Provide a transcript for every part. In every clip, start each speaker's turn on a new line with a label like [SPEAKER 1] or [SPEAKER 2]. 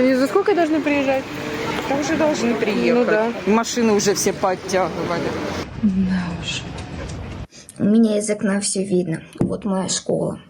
[SPEAKER 1] Они за сколько должны приезжать?
[SPEAKER 2] Да уже должны приехать.
[SPEAKER 1] Ну да.
[SPEAKER 2] Машины уже все подтягивали.
[SPEAKER 3] У меня из окна все видно. Вот моя школа.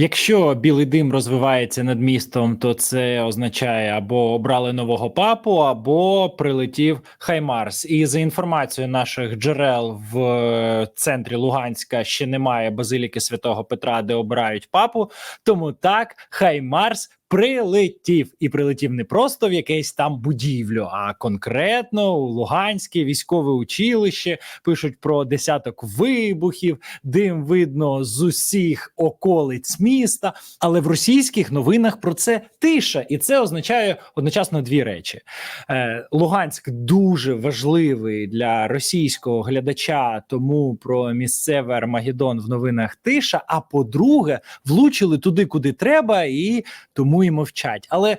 [SPEAKER 4] Якщо білий дим розвивається над містом, то це означає або обрали нового папу, або прилетів Хаймарс. І за інформацією наших джерел в е, центрі Луганська ще немає базиліки святого Петра, де обирають папу. Тому так Хаймарс прилетів і прилетів не просто в якесь там будівлю, а конкретно у Луганське військове училище. Пишуть про десяток вибухів, дим видно з усіх околиць міста. Але в російських новинах про це тиша, і це означає одночасно дві речі: Е, Луганськ дуже важливий для російського глядача, тому про місцевий Армагеддон в новинах тиша. А по-друге, влучили туди, куди треба, і тому і мовчать. Але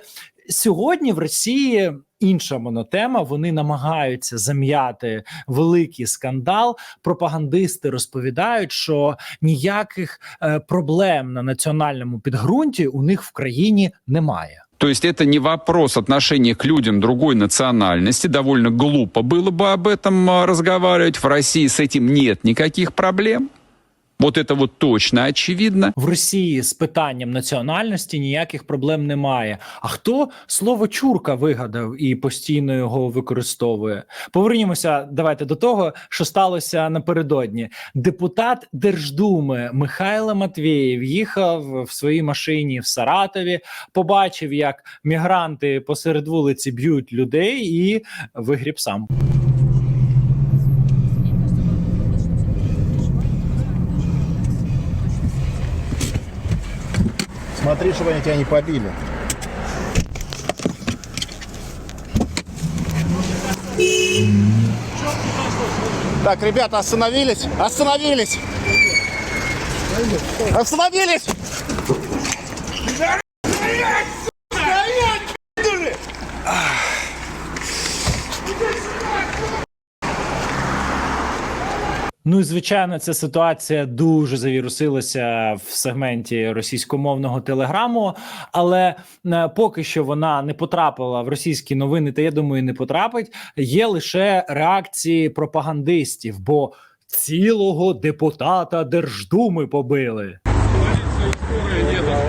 [SPEAKER 4] сьогодні в Росії. Інша монотема, вони намагаються зам'яти великий скандал. Пропагандисти розповідають, що ніяких е, проблем на національному підґрунті у них в країні немає.
[SPEAKER 5] То есть это не вопрос отношения к людям другой национальности. Довольно глупо было бы об этом а, разговаривать. В России с этим нет никаких проблем. Вот это вот точно очевидно.
[SPEAKER 4] В Росії з питанням національності ніяких проблем немає. А хто слово чурка вигадав і постійно його використовує? Повернімося давайте до того, що сталося напередодні. Депутат Держдуми Михайло Матвєєв їхав в своїй машині в Саратові, побачив, як мігранти посеред вулиці б'ють людей, і вигріб сам.
[SPEAKER 6] Смотри, чтобы они тебя не побили. Так, ребята, остановились! Остановились! Остановились!
[SPEAKER 4] Ну і звичайно, ця ситуація дуже завірусилася в сегменті російськомовного телеграму, але е, поки що вона не потрапила в російські новини, та я думаю, не потрапить. Є лише реакції пропагандистів, бо цілого депутата Держдуми побили.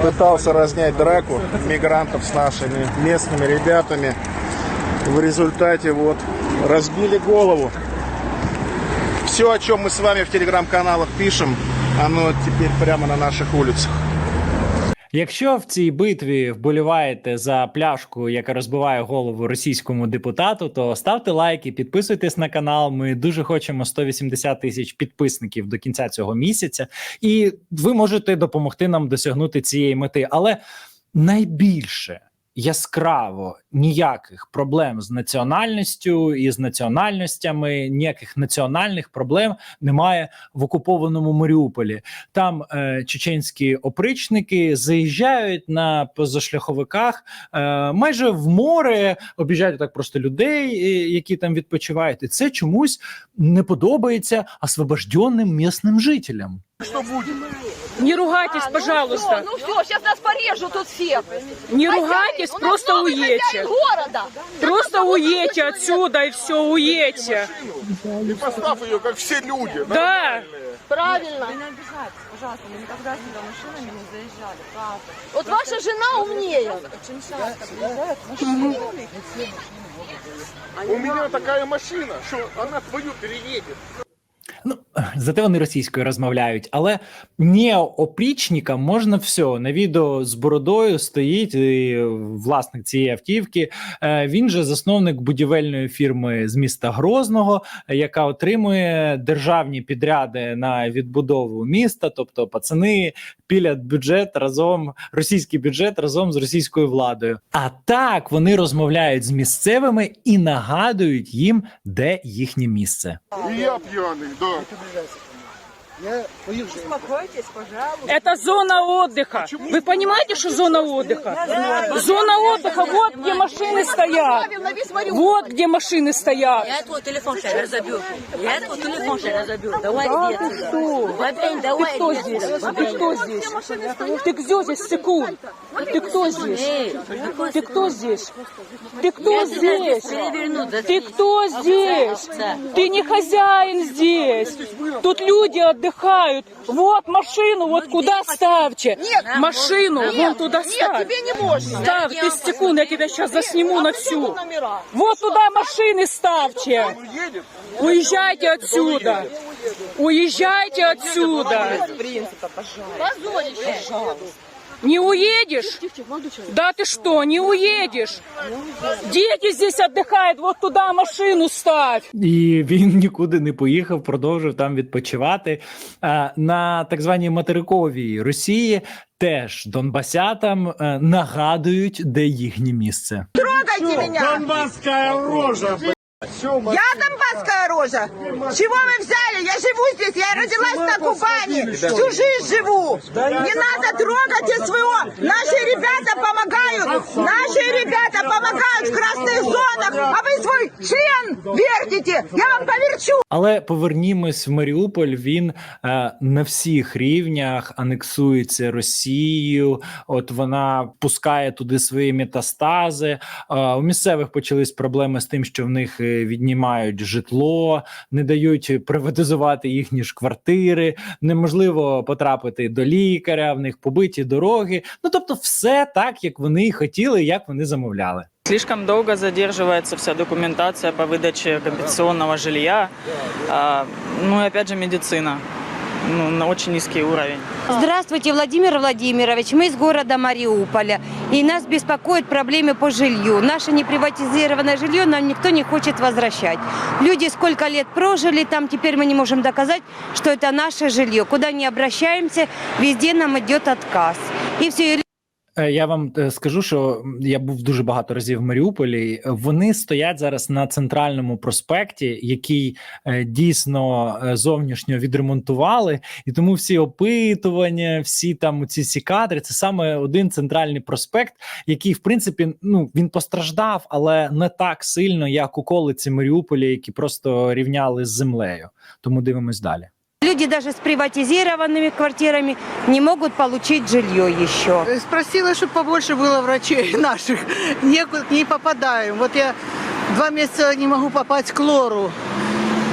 [SPEAKER 6] Пытался разнять драку мигрантов с нашими местными ребятами. В результате вот разбили голову. Все, о чем мы с вами в телеграм-каналах пишем, оно теперь прямо на наших улицах.
[SPEAKER 4] Якщо в цій битві вболіваєте за пляшку, яка розбиває голову російському депутату, то ставте лайки, підписуйтесь на канал. Ми дуже хочемо 180 тисяч підписників до кінця цього місяця, і ви можете допомогти нам досягнути цієї мети. Але найбільше яскраво ніяких проблем з національністю і з національностями, ніяких національних проблем немає в окупованому Маріуполі. Там е, чеченські опричники заїжджають на позашляховиках е, майже в море, обіжають так просто людей, е, які там відпочивають, і це чомусь не подобається освобожденним місним жителям.
[SPEAKER 7] Не ругайтесь,
[SPEAKER 8] А,
[SPEAKER 7] пожалуйста.
[SPEAKER 8] Ну все, ну все, сейчас нас порежут тут всех.
[SPEAKER 7] Не
[SPEAKER 8] Хозяин,
[SPEAKER 7] ругайтесь,
[SPEAKER 8] у нас
[SPEAKER 7] просто
[SPEAKER 8] новый хозяин
[SPEAKER 7] уедьте.
[SPEAKER 8] города.
[SPEAKER 7] Просто уедьте отсюда и все, уедьте.
[SPEAKER 6] И поставь ее, как все люди.
[SPEAKER 7] Да.
[SPEAKER 8] Правильно.
[SPEAKER 9] Пожалуйста, мы никогда сюда машинами не заезжали, правда.
[SPEAKER 8] Вот ваша жена умнее.
[SPEAKER 9] Очень часто приезжают машины.
[SPEAKER 6] У меня такая машина, что она твою переедет.
[SPEAKER 4] Зате вони російською розмовляють, але неопрічникам можна все. На відео з бородою стоїть і власник цієї автівки. Е, Він же засновник будівельної фірми з міста Грозного, е, яка отримує державні підряди на відбудову міста. Тобто, пацани пілять бюджет разом, російський бюджет разом з російською владою. А так вони розмовляють з місцевими і нагадують їм, де їхнє місце.
[SPEAKER 6] И я пьяный, да.
[SPEAKER 7] Это зона отдыха. Вы понимаете, что зона отдыха? Зона отдыха, вот где машины стоят. Вот где машины стоят.
[SPEAKER 1] Я твой телефон сейчас разобью. Я твой телефон сейчас разобью. Давай
[SPEAKER 7] Да
[SPEAKER 1] иди
[SPEAKER 7] ты
[SPEAKER 1] отсюда.
[SPEAKER 7] что?
[SPEAKER 1] Бабень,
[SPEAKER 7] Ты
[SPEAKER 1] давай
[SPEAKER 7] кто
[SPEAKER 1] иди
[SPEAKER 7] здесь?
[SPEAKER 1] отсюда.
[SPEAKER 7] Ты кто здесь? Ты кто здесь, секунд? Ты кто здесь?
[SPEAKER 1] Эй,
[SPEAKER 7] Ты кто здесь? Ты кто
[SPEAKER 1] здесь переверну, да
[SPEAKER 7] ты- кто здесь? Ты не хозяин здесь. Тут люди отдыхают. Вот машину, вот куда ставьте. Машину, вон туда ставь.
[SPEAKER 8] Тебе не можно.
[SPEAKER 7] Ставь, ты секунд, я тебя сейчас засниму на всю. Вот туда машины ставьте. Уезжайте отсюда. Уезжайте отсюда. Не уедешь? Да ты что, не уедешь? Дети здесь отдыхают, вот туда машину ставь.
[SPEAKER 4] І він нікуди не поїхав, продовжив там відпочивати. На так званій материковій Росії теж донбасятам е, нагадують, де їхнє місце.
[SPEAKER 8] Трогайте меня.
[SPEAKER 6] Донбасская рожа,
[SPEAKER 8] Я Донбасская рожа. Чего вы взяли? Я живу здесь, я родилась на Кубани. Всю жизнь живу. Не надо трогать СВО. Наши ребята помогают. Наши ребята помогают в красных зонах. А вы свой член вертите. Я вам поверчу.
[SPEAKER 4] Але повернімось в Маріуполь. Він е, на всіх рівнях анексується Росією. От вона пускає туди свої метастази. Е, у місцевих почались проблеми з тим, що в них е, віднімають житло, не дають приватизувати їхні ж квартири. Неможливо потрапити до лікаря. В них побиті дороги. Ну тобто, все так, як вони хотіли, як вони замовляли.
[SPEAKER 10] Слишком долго задерживается вся документация по выдаче компенсационного жилья. Ну и опять же медицина. Ну, на очень низкий уровень.
[SPEAKER 1] Здравствуйте, Владимир Владимирович. Мы из города Мариуполя. И нас беспокоят проблемы по жилью. Наше неприватизированное жилье нам никто не хочет возвращать. Люди сколько лет прожили там, теперь мы не можем доказать, что это наше жилье. Куда не обращаемся, везде нам идет отказ. И все,
[SPEAKER 4] Я вам е, скажу, що я був дуже багато разів в Маріуполі. Вони стоять зараз на центральному проспекті, який е, дійсно е, зовнішньо відремонтували, і тому всі опитування, всі там ці всі кадри. Це саме один центральний проспект, який в принципі ну він постраждав, але не так сильно, як околиці Маріуполя, які просто рівняли з землею. Тому дивимось далі.
[SPEAKER 1] люди даже с приватизированными квартирами не могут получить жилье еще.
[SPEAKER 8] Спросила, чтобы побольше было врачей наших. Некуда не попадаем. Вот я два месяца не могу попасть к лору.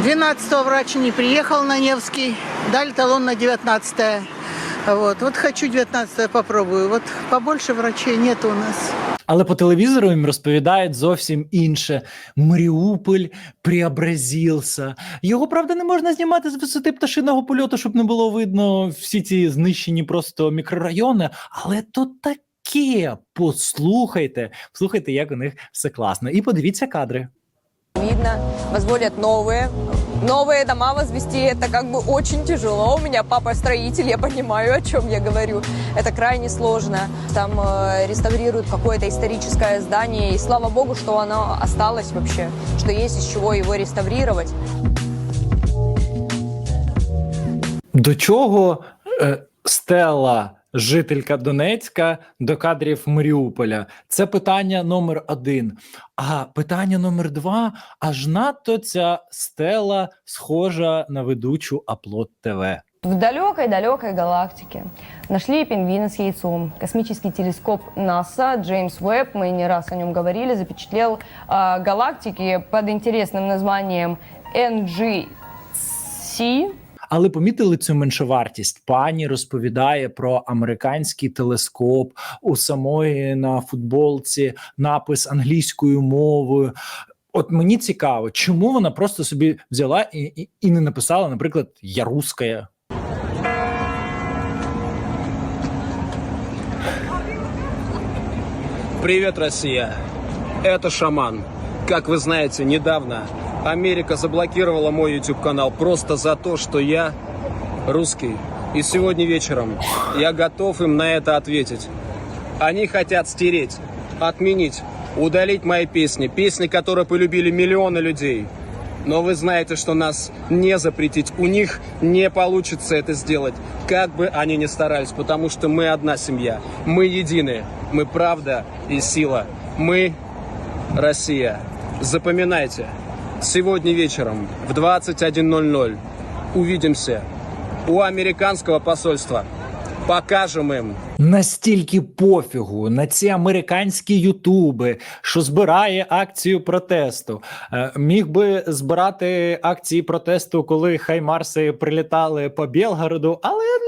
[SPEAKER 8] 12 врач не приехал на Невский. Дали талон на 19 вот. вот хочу 19 попробую. Вот побольше врачей нет у нас.
[SPEAKER 4] Але по телевізору їм розповідають зовсім інше. Маріуполь преобразився. Його правда не можна знімати з висоти пташиного польоту, щоб не було видно всі ці знищені просто мікрорайони. Але то таке. Послухайте, слухайте, як у них все класно. І подивіться кадри.
[SPEAKER 9] Видно, возводят новые. Новые дома возвести это как бы очень тяжело. У меня папа строитель, я понимаю, о чем я говорю. Это крайне сложно. Там э, реставрируют какое-то историческое здание, и слава богу, что оно осталось вообще, что есть из чего его реставрировать.
[SPEAKER 4] До чого е, Стелла, жителька Донецька, до кадрів Маріуполя? Це питання номер один. А питання номер два: аж надто ця Стелла схожа на ведучу Аплот ТВ.
[SPEAKER 9] В далекой-далекой галактике нашли пингвина с яйцом. Космический телескоп НАСА Джеймс Уэбб, мы не раз о нем говорили, запечатлел а, галактики под интересным названием NGC.
[SPEAKER 4] але помітили цю меншовартість. Пані розповідає про американський телескоп у самої на футболці напис англійською мовою. От мені цікаво, чому вона просто собі взяла і, і, і не написала, наприклад, я русская.
[SPEAKER 11] Привет, Россия! Это Шаман. Как вы знаете, недавно Америка заблокировала мой YouTube-канал просто за то, что я русский. И сегодня вечером я готов им на это ответить. Они хотят стереть, отменить, удалить мои песни. Песни, которые полюбили миллионы людей. Но вы знаете, что нас не запретить. У них не получится это сделать, как бы они ни старались, потому что мы одна семья. Мы едины. Мы правда и сила. Мы Россия. Запоминайте, сегодня вечером в 21.00 увидимся у американского посольства. Покажем им,
[SPEAKER 4] Настільки пофігу на ці американські ютуби, що збирає акцію протесту. Е, Міг би збирати акції протесту, коли хаймарси прилітали по Білгороду, але.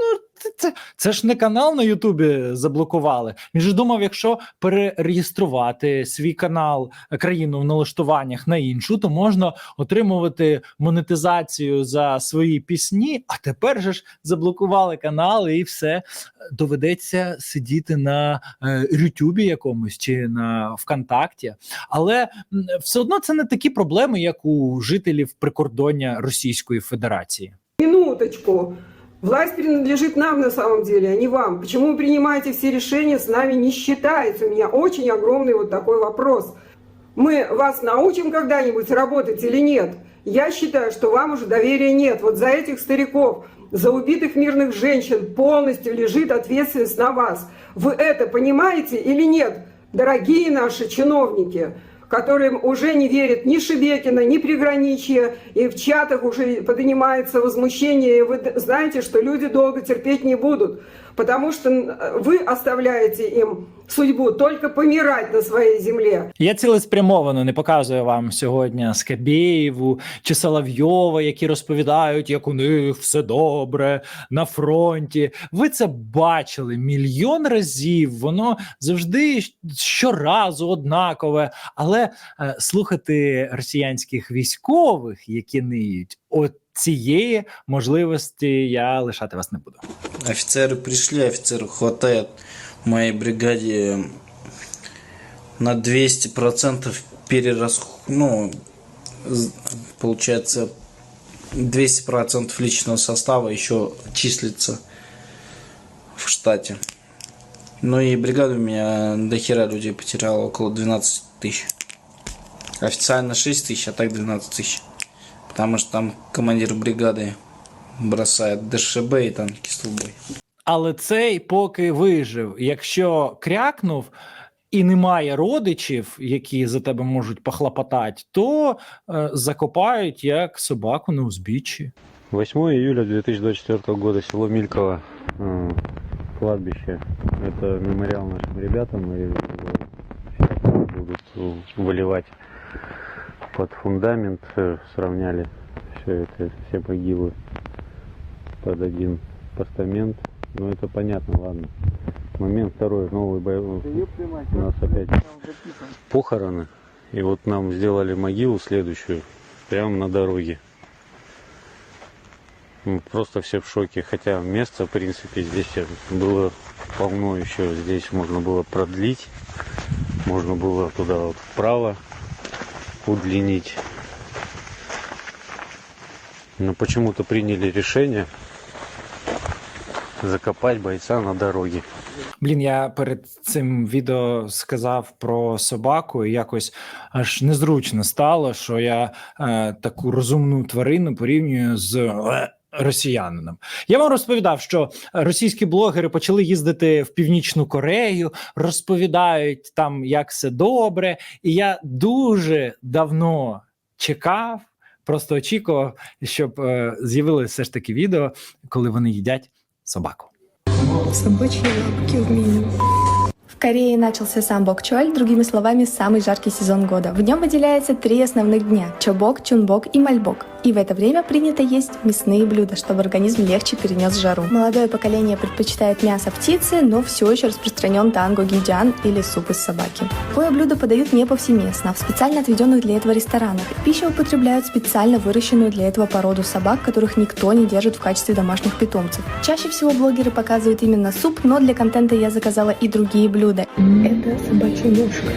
[SPEAKER 4] Це- Це, ж не канал на Ютубі заблокували. Він же думав, якщо перереєструвати свій канал е, країну в налаштуваннях на іншу, то можна отримувати монетизацію за свої пісні. А тепер же ж заблокували канали і все доведеться сидіти на е, Ютубі якомусь чи на ВКонтакті. Але все одно це не такі проблеми, як у жителів прикордоння Російської Федерації.
[SPEAKER 2] Минуточку. Власть принадлежит нам на самом деле, а не вам. Почему вы принимаете все решения, с нами не считается? У меня очень огромный вот такой вопрос. Мы вас научим когда-нибудь работать или нет? Я считаю, что вам уже доверия нет. Вот за этих стариков, за убитых мирных женщин полностью лежит ответственность на вас. Вы это понимаете или нет, дорогие наши чиновники? Которым уже не верит ни Шебекина, ни Приграничье, и в чатах уже поднимается возмущение, и вы знаете, что люди долго терпеть не будут, потому что вы оставляете им судьбу только помирать на своей земле.
[SPEAKER 4] Я цілеспрямовано не показую вам сьогодні Скабєєву чи Соловйова, які розповідають, як у них все добре на фронті. Ви це бачили мільйон разів. Воно завжди щоразу однакове. Але е, слухати росіянських військових, які ниють, от цієї можливості я лишати вас не буду.
[SPEAKER 12] Офицеры пришли, офицеров хватает моей бригаде на 200% перерасход... Ну, получается, 200% личного состава еще числится в штате. Ну и бригада у меня до хера людей потеряла, около 12 тысяч. Официально 6 тысяч, а так 12 тысяч. Потому что там командир бригады бросает ДШБ и танки с трубой.
[SPEAKER 4] Але цей поки вижив. Якщо крякнув і немає родичів, які за тебе можуть похлопотати, то е, закопають як собаку на узбіччі.
[SPEAKER 13] 8 июля 2024 года, село Мильково, э, кладбище. Это мемориал нашим ребятам, и его сейчас будут выливать под фундамент, э, сравняли все это, все могилы Под один постамент. Ну это понятно, ладно. Момент второй, новый боевой. У нас опять похороны. И вот нам сделали могилу следующую, прямо на дороге. Мы Просто все в шоке. Хотя место, в принципе, здесь было полно еще. Здесь можно было продлить. Можно было туда вот вправо удлинить. Но почему-то приняли решение закопать бойца на дороге.
[SPEAKER 4] Блін, я перед цим відео сказав про собаку, і якось аж незручно стало, що я е, таку розумну тварину порівнюю з. е, Росіянином я вам розповідав, що російські блогери почали їздити в північну Корею, розповідають там, як все добре, і я дуже давно чекав, просто очікував, щоб е, з'явилося все ж таки відео, коли вони їдять собаку.
[SPEAKER 3] Собачьи лапки в меню. Корее начался самбок чоль, другими словами, самый жаркий сезон года. В нем выделяется три основных дня – чобок, чунбок и мальбок. И в это время принято есть мясные блюда, чтобы организм легче перенес жару. Молодое поколение предпочитает мясо птицы, но все еще распространен танго гидян или суп из собаки. Такое блюдо подают не повсеместно, а в специально отведенных для этого ресторанах. Пищу употребляют специально выращенную для этого породу собак, которых никто не держит в качестве домашних питомцев. Чаще всего блогеры показывают именно суп, но для контента я заказала и другие блюда. Это собачья ножка,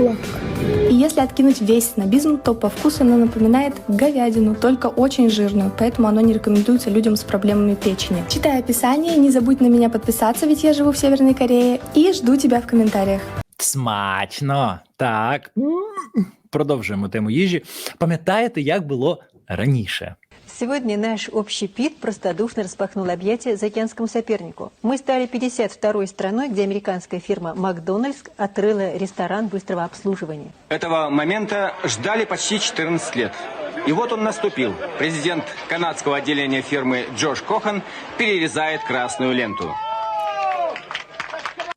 [SPEAKER 3] лапка. И если откинуть весь снобизм, то по вкусу оно напоминает говядину, только очень жирную, поэтому оно не рекомендуется людям с проблемами печени. Читай описание, не забудь на меня подписаться, ведь я живу в Северной Корее, и жду тебя в комментариях.
[SPEAKER 4] Смачно. Так. Продовжуємо тему їжі. Пам'ятаєте, як було раніше?
[SPEAKER 14] Сегодня наш общепит простодушно распахнул объятия заокеанскому сопернику. Мы стали 52-й страной, где американская фирма «Макдональдс» отрыла ресторан быстрого обслуживания.
[SPEAKER 15] Этого момента ждали почти 14 лет. И вот он наступил. Президент канадского отделения фирмы Джош Кохан перерезает красную ленту.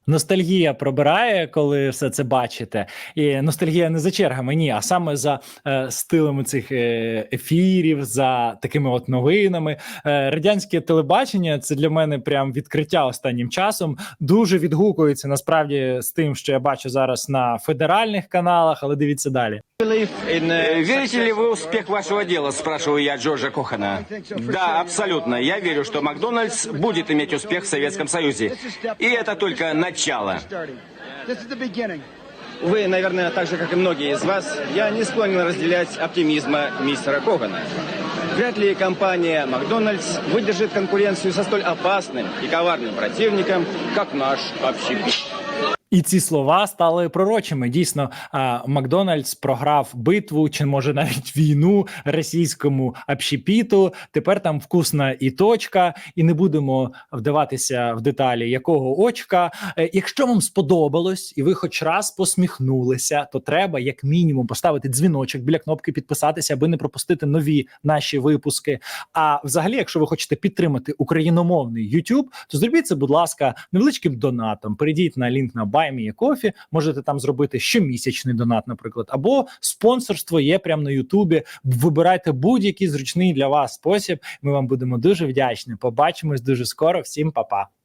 [SPEAKER 4] Ностальгія пробирає, коли все це бачите. І ностальгія не за чергами, ні, а саме за е, стилами цих е, ефірів, за такими от новинами. Е, радянське телебачення це для мене прям відкриття останнім часом. Дуже відгукується насправді з тим, що я бачу зараз на федеральних каналах, але дивіться далі.
[SPEAKER 15] Верите ли вы в успех вашего дела, спрашиваю я Джорджа Кохана. Да, абсолютно. Я верю, что Макдональдс будет иметь успех в Советском Союзе. И это только начало. Вы, наверное, так же, как и многие из вас, я не склонен разделять оптимизма мистера Когана. Вряд ли компания Макдональдс выдержит конкуренцию со столь опасным и коварным противником, как наш общепит.
[SPEAKER 4] І ці слова стали пророчими. Дійсно, Макдональдс програв битву, чи може навіть війну російському общепіту. Тепер там вкусна і точка, і не будемо вдаватися в деталі, якого очка. Е, Якщо вам сподобалось, і ви хоч раз посміхнулися, то треба як мінімум поставити дзвіночок біля кнопки підписатися, аби не пропустити нові наші випуски. А взагалі, якщо ви хочете підтримати україномовний YouTube, то зробіть це, будь ласка, невеличким донатом. Перейдіть на лінк на Buy Me a Coffee, можете там зробити щомісячний донат, наприклад, або спонсорство є прямо на Ютубі. Вибирайте будь-який зручний для вас спосіб. Ми вам будемо дуже вдячні. Побачимось дуже скоро. Всім па-па.